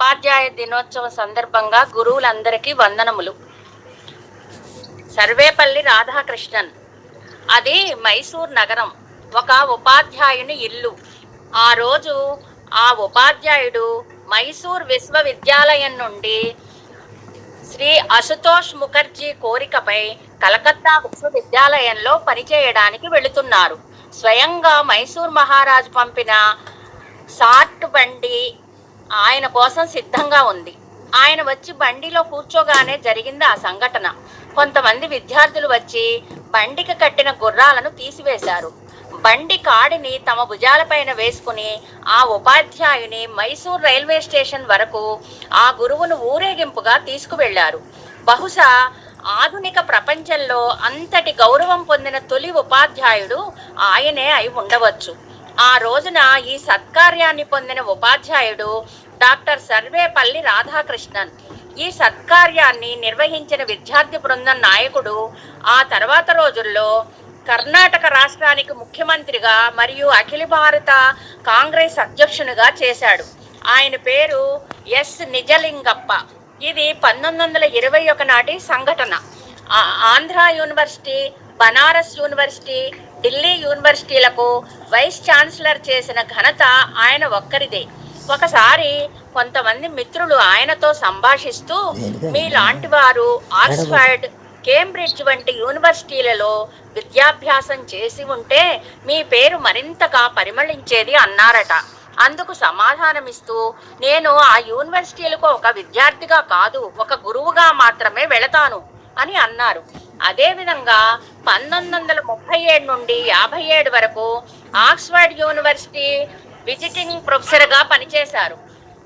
ఉపాధ్యాయ దినోత్సవ సందర్భంగా గురువులందరికీ వందనములు. సర్వేపల్లి రాధాకృష్ణన్ అది మైసూర్ నగరం ఒక ఉపాధ్యాయుని ఇల్లు. ఆ రోజు ఆ ఉపాధ్యాయుడు మైసూర్ విశ్వవిద్యాలయం నుండి శ్రీ అశుతోష్ ముఖర్జీ కోరికపై కలకత్తా విశ్వవిద్యాలయంలో పనిచేయడానికి వెళుతున్నారు. స్వయంగా మైసూర్ మహారాజు పంపిన సాట్ బండి ఆయన కోసం సిద్ధంగా ఉంది. ఆయన వచ్చి బండిలో కూర్చోగానే జరిగింది ఆ సంఘటన. కొంతమంది విద్యార్థులు వచ్చి బండికి కట్టిన గుర్రాలను తీసివేశారు. బండి కాడిని తమ భుజాలపైన వేసుకుని ఆ ఉపాధ్యాయుని మైసూర్ రైల్వే స్టేషన్ వరకు ఆ గురువును ఊరేగింపుగా తీసుకువెళ్ళారు. బహుశా ఆధునిక ప్రపంచంలో అంతటి గౌరవం పొందిన తొలి ఉపాధ్యాయుడు ఆయనే అయి ఉండవచ్చు. ఆ రోజున ఈ సత్కార్యాన్ని పొందిన ఉపాధ్యాయుడు డాక్టర్ సర్వేపల్లి రాధాకృష్ణన్. ఈ సత్కార్యాన్ని నిర్వహించిన విద్యార్థి బృందం నాయకుడు ఆ తర్వాత రోజుల్లో కర్ణాటక రాష్ట్రానికి ముఖ్యమంత్రిగా మరియు అఖిల భారత కాంగ్రెస్ అధ్యక్షునిగా చేశాడు. ఆయన పేరు ఎస్. నిజలింగప్ప. ఇది పంతొమ్మిది వందల ఇరవై ఒక నాటి సంఘటన. ఆంధ్ర యూనివర్సిటీ బనారస్ యూనివర్సిటీ ఢిల్లీ యూనివర్సిటీలకు వైస్ ఛాన్సలర్ చేసిన ఘనత ఆయన ఒక్కరిదే. ఒకసారి కొంతమంది మిత్రులు ఆయనతో సంభాషిస్తూ మీలాంటి వారు ఆక్స్ఫర్డ్ కేంబ్రిడ్జ్ వంటి యూనివర్సిటీలలో విద్యాభ్యాసం చేసి ఉంటే మీ పేరు మరింతగా పరిమళించేది అన్నారట. అందుకు సమాధానమిస్తూ నేను ఆ యూనివర్సిటీలకు ఒక విద్యార్థిగా కాదు ఒక గురువుగా మాత్రమే వెళతాను అని అన్నారు. అదేవిధంగా పంతొమ్మిది వందల ముప్పై ఏడు నుండి యాభై ఏడు వరకు ఆక్స్ఫర్డ్ యూనివర్సిటీ విజిటింగ్ ప్రొఫెసర్గా పనిచేశారు.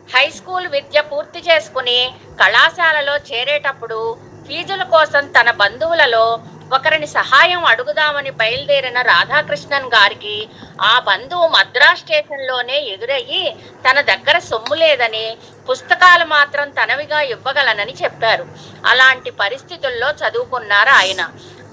హై స్కూల్ విద్య పూర్తి చేసుకుని కళాశాలలో చేరేటప్పుడు ఫీజుల కోసం తన బంధువులలో ఒకరిని సహాయం అడుగుదామని బయలుదేరిన రాధాకృష్ణన్ గారికి ఆ బంధువు మద్రాస్ స్టేషన్లోనే ఎదురయ్యి తన దగ్గర సొమ్ము లేదని పుస్తకాలు మాత్రం తనవిగా ఇవ్వగలనని చెప్పారు. అలాంటి పరిస్థితుల్లో చదువుకున్నారు ఆయన.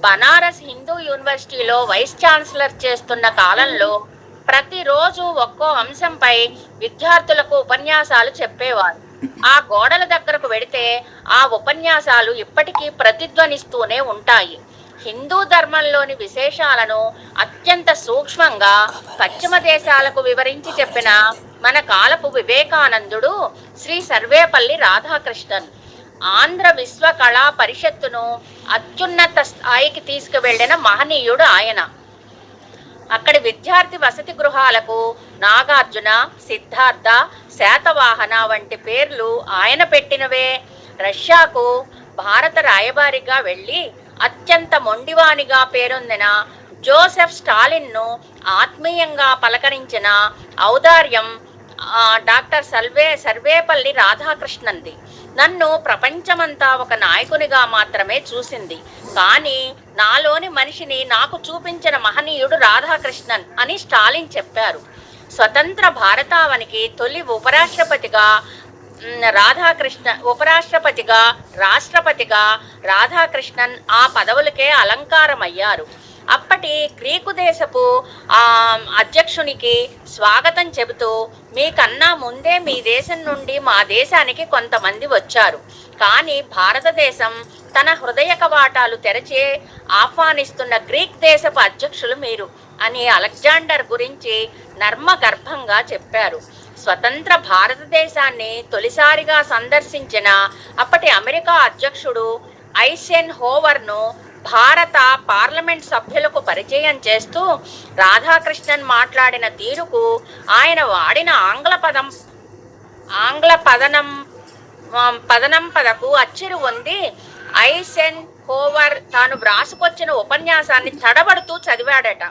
బనారస్ హిందూ యూనివర్సిటీలో వైస్ ఛాన్సలర్ చేస్తున్న కాలంలో ప్రతిరోజు ఒక్కో అంశంపై విద్యార్థులకు ఉపన్యాసాలు చెప్పేవారు. ఆ గోడల దగ్గరకు వెడితే ఆ ఉపన్యాసాలు ఇప్పటికీ ప్రతిధ్వనిస్తూనే ఉంటాయి. హిందూ ధర్మంలోని విశేషాలను అత్యంత సూక్ష్మంగా పశ్చిమ దేశాలకు వివరించి చెప్పిన మన కాలపు వివేకానందుడు శ్రీ సర్వేపల్లి రాధాకృష్ణన్. ఆంధ్ర విశ్వ కళా పరిషత్తును అత్యున్నత స్థాయికి తీసుకువెళ్ళిన మహనీయుడు ఆయన. అక్కడి విద్యార్థి వసతి గృహాలకు నాగార్జున సిద్ధార్థ శాతవాహన వంటి పేర్లు ఆయన పెట్టినవే. రష్యాకు భారత రాయబారిగా వెళ్ళి అత్యంత మొండివానిగా పేరొందిన జోసెఫ్ స్టాలిన్ను ఆత్మీయంగా పలకరించిన ఔదార్యం డాక్టర్ సల్వే సర్వేపల్లి రాధాకృష్ణన్ది. నన్ను ప్రపంచమంతా ఒక నాయకునిగా మాత్రమే చూసింది. కానీ నాలోని మనిషిని నాకు చూపించిన మహనీయుడు రాధాకృష్ణన్ అని స్టాలిన్ చెప్పారు. స్వతంత్ర భారతావనికి తొలి ఉపరాష్ట్రపతిగా రాధాకృష్ణ ఉపరాష్ట్రపతిగా రాష్ట్రపతిగా రాధాకృష్ణన్ ఆ పదవులకే అలంకారమయ్యారు. అప్పటి గ్రీకు దేశపు ఆ అధ్యక్షునికి స్వాగతం చెబుతూ మీకన్నా ముందే మీ దేశం నుండి మా దేశానికి కొంతమంది వచ్చారు. కానీ భారతదేశం తన హృదయ కవాటాలు తెరచే ఆహ్వానిస్తున్న గ్రీక్ దేశపు అధ్యక్షులు మీరు అని అలెగ్జాండర్ గురించి నర్మగర్భంగా చెప్పారు. స్వతంత్ర భారతదేశాన్ని తొలిసారిగా సందర్శించిన అప్పటి అమెరికా అధ్యక్షుడు ఐసెన్ హోవర్ను భారత పార్లమెంట్ సభ్యులకు పరిచయం చేస్తూ రాధాకృష్ణన్ మాట్లాడిన తీరుకు ఆయన వాడిన ఆంగ్ల పదం ఆంగ్ల పదనం పదనం పదకు అచ్చిరు ఉంది. ఐసెన్ హోవర్ తాను వ్రాసుకొచ్చిన ఉపన్యాసాన్ని తడబడుతూ చదివాడట.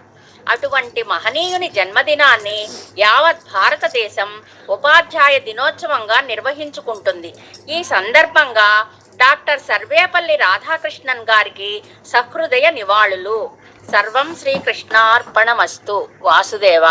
అటువంటి మహనీయుని జన్మదినాన్ని యావత్ భారతదేశం ఉపాధ్యాయ దినోత్సవంగా నిర్వహించుకుంటుంది. ఈ సందర్భంగా డాక్టర్ సర్వేపల్లి రాధాకృష్ణన్ గారికి సహృదయ నివాళులు. సర్వం శ్రీకృష్ణార్పణమస్తు. వాసుదేవ.